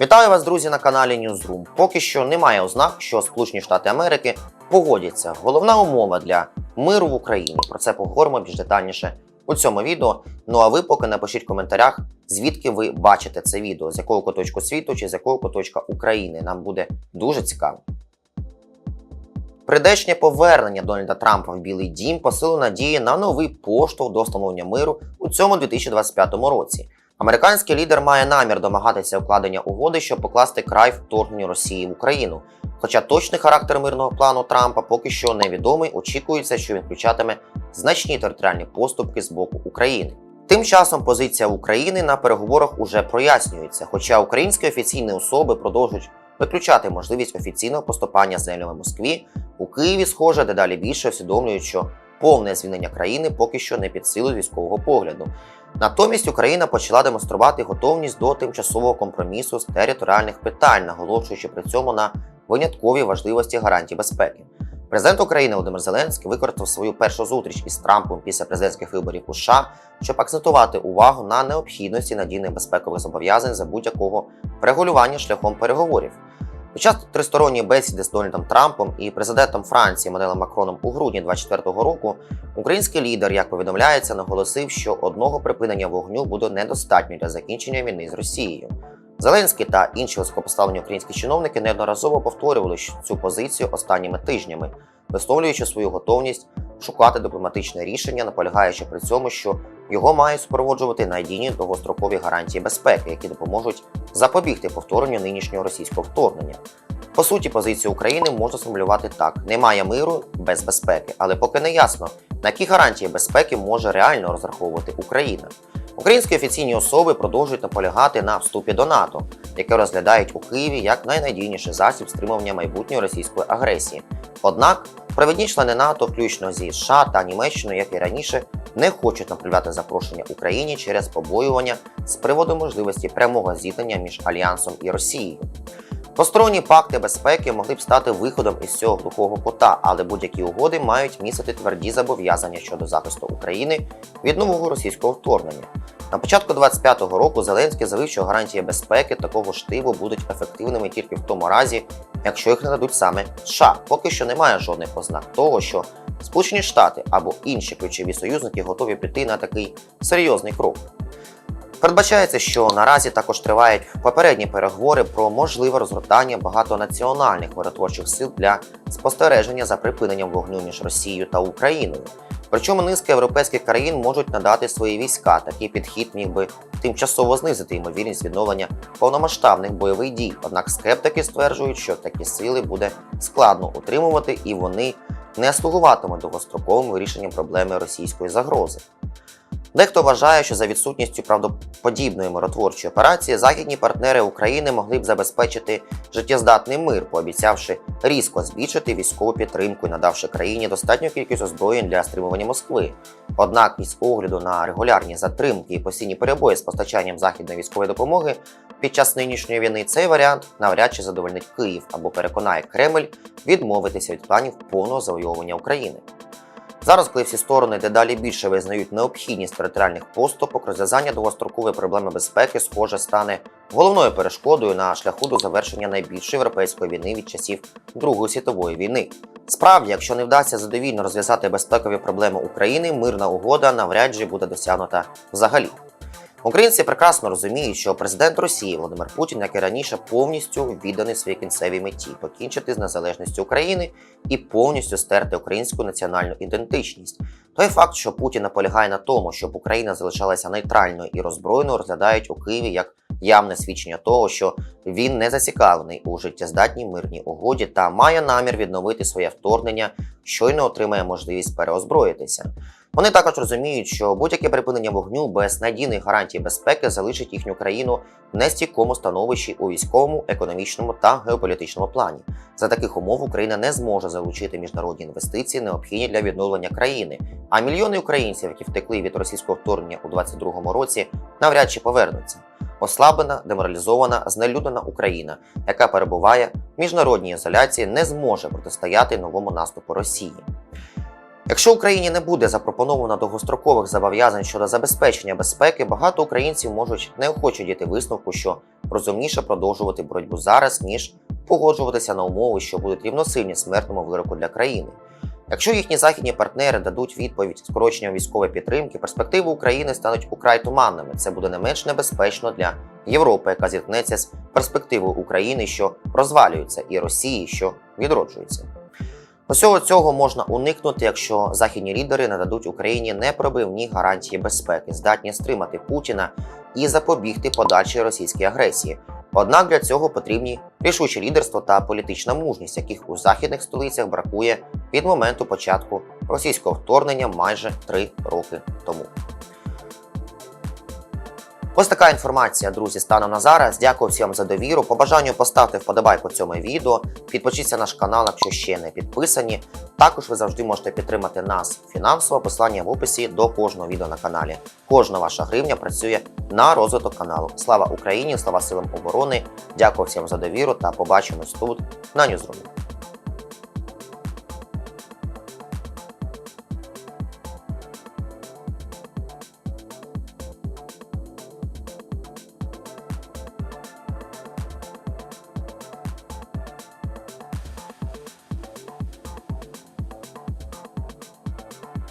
Вітаю вас, друзі, на каналі Newsroom. Поки що немає ознак, що Сполучені Штати Америки погодяться. Головна умова для миру в Україні. Про це поговоримо більш детальніше у цьому відео. Ну а ви поки напишіть в коментарях, звідки ви бачите це відео, з якого куточку світу чи з якого куточка України. Нам буде дуже цікаво. Придешнє повернення Дональда Трампа в Білий Дім посилило надії на новий поштовх до встановлення миру у цьому 2025 році. Американський лідер має намір домагатися укладення угоди, щоб покласти край вторгненню Росії в Україну. Хоча точний характер мирного плану Трампа поки що невідомий, очікується, що він включатиме значні територіальні поступки з боку України. Тим часом позиція України на переговорах уже прояснюється, хоча українські офіційні особи продовжують виключати можливість офіційного поступання землями Москві, у Києві, схоже, дедалі більше усвідомлюють, що повне звільнення країни поки що не під силу військового погляду. Натомість Україна почала демонструвати готовність до тимчасового компромісу з територіальних питань, наголошуючи при цьому на винятковій важливості гарантій безпеки. Президент України Володимир Зеленський використав свою першу зустріч із Трампом після президентських виборів у США, щоб акцентувати увагу на необхідності надійних безпекових зобов'язань за будь-якого врегулювання шляхом переговорів. Під час тристоронньої бесіди з Дональдом Трампом і президентом Франції Манелем Макроном у грудні 2024 року український лідер, як повідомляється, наголосив, що одного припинення вогню буде недостатньо для закінчення війни з Росією. Зеленський та інші високопоставлені українські чиновники неодноразово повторювали цю позицію останніми тижнями, висловлюючи свою готовність шукати дипломатичне рішення, наполягаючи при цьому, що його мають супроводжувати надійні довгострокові гарантії безпеки, які допоможуть запобігти повторенню нинішнього російського вторгнення. По суті, позицію України можна сформулювати так: немає миру без безпеки, але поки не ясно, на які гарантії безпеки може реально розраховувати Україна. Українські офіційні особи продовжують наполягати на вступі до НАТО, яке розглядають у Києві як найнадійніший засіб стримування майбутньої російської агресії. Однак провідні члени НАТО, включно зі США та Німеччиною, як і раніше, не хочуть направляти запрошення Україні через побоювання з приводу можливості прямого зіткнення між Альянсом і Росією. Посторонні пакти безпеки могли б стати виходом із цього глухого кота, але будь-які угоди мають містити тверді зобов'язання щодо захисту України від нового російського вторгнення. На початку 25-го року Зеленський заявив, що гарантії безпеки такого штибу будуть ефективними тільки в тому разі, якщо їх нададуть саме США. Поки що немає жодних ознак того, що Сполучені Штати або інші ключові союзники готові піти на такий серйозний крок. Передбачається, що наразі також тривають попередні переговори про можливе розгортання багатонаціональних миротворчих сил для спостереження за припиненням вогню між Росією та Україною. Причому низка європейських країн можуть надати свої війська. Такий підхід міг би тимчасово знизити ймовірність відновлення повномасштабних бойових дій. Однак скептики стверджують, що такі сили буде складно утримувати і вони не слугуватимуть довгостроковим вирішенням проблеми російської загрози. Дехто вважає, що за відсутністю правдоподібної миротворчої операції західні партнери України могли б забезпечити життєздатний мир, пообіцявши різко збільшити військову підтримку і надавши країні достатню кількість озброєнь для стримування Москви. Однак, із огляду на регулярні затримки і постійні перебої з постачанням західної військової допомоги під час нинішньої війни, цей варіант навряд чи задовольнить Київ або переконає Кремль відмовитися від планів повного завойовування України. Зараз, коли всі сторони дедалі більше визнають необхідність територіальних поступок, розв'язання довгострокової проблеми безпеки, схоже, стане головною перешкодою на шляху до завершення найбільшої європейської війни від часів Другої світової війни. Справді, якщо не вдасться задовільно розв'язати безпекові проблеми України, мирна угода навряд чи буде досягнута взагалі. Українці прекрасно розуміють, що президент Росії Володимир Путін, як і раніше, повністю відданий своїй кінцевій меті покінчити з незалежністю України і повністю стерти українську національну ідентичність. Той факт, що Путін наполягає на тому, щоб Україна залишалася нейтральною і роззброєною, розглядають у Києві як явне свідчення того, що він не зацікавлений у життєздатній мирній угоді та має намір відновити своє вторгнення, щойно отримає можливість переозброїтися. Вони також розуміють, що будь-яке припинення вогню без надійних гарантій безпеки залишить їхню країну в нестійкому становищі у військовому, економічному та геополітичному плані. За таких умов Україна не зможе залучити міжнародні інвестиції, необхідні для відновлення країни. А мільйони українців, які втекли від російського вторгнення у 2022 році, навряд чи повернуться. Ослаблена, деморалізована, знелюднена Україна, яка перебуває в міжнародній ізоляції, не зможе протистояти новому наступу Росії. Якщо Україні не буде запропоновано довгострокових зобов'язань щодо забезпечення безпеки, багато українців можуть неохоче діти висновку, що розумніше продовжувати боротьбу зараз, ніж погоджуватися на умови, що будуть рівносильні смертному вироку для країни. Якщо їхні західні партнери дадуть відповідь скороченням військової підтримки, перспективи України стануть украй туманними. Це буде не менш небезпечно для Європи, яка зіткнеться з перспективою України, що розвалюється, і Росії, що відроджується. Усього цього можна уникнути, якщо західні лідери нададуть Україні непробивні гарантії безпеки, здатні стримати Путіна і запобігти подальшій російській агресії. Однак для цього потрібні рішуче лідерство та політична мужність, яких у західних столицях бракує від моменту початку російського вторгнення майже три роки тому. Ось така інформація, друзі, станом на зараз. Дякую всім за довіру. По бажанню поставте вподобайку цьому відео, підпишіться на наш канал, якщо ще не підписані. Також ви завжди можете підтримати нас фінансово. Посилання в описі до кожного відео на каналі. Кожна ваша гривня працює на розвиток каналу. Слава Україні! Слава силам оборони! Дякую всім за довіру та побачимось тут на Ньюзрумі.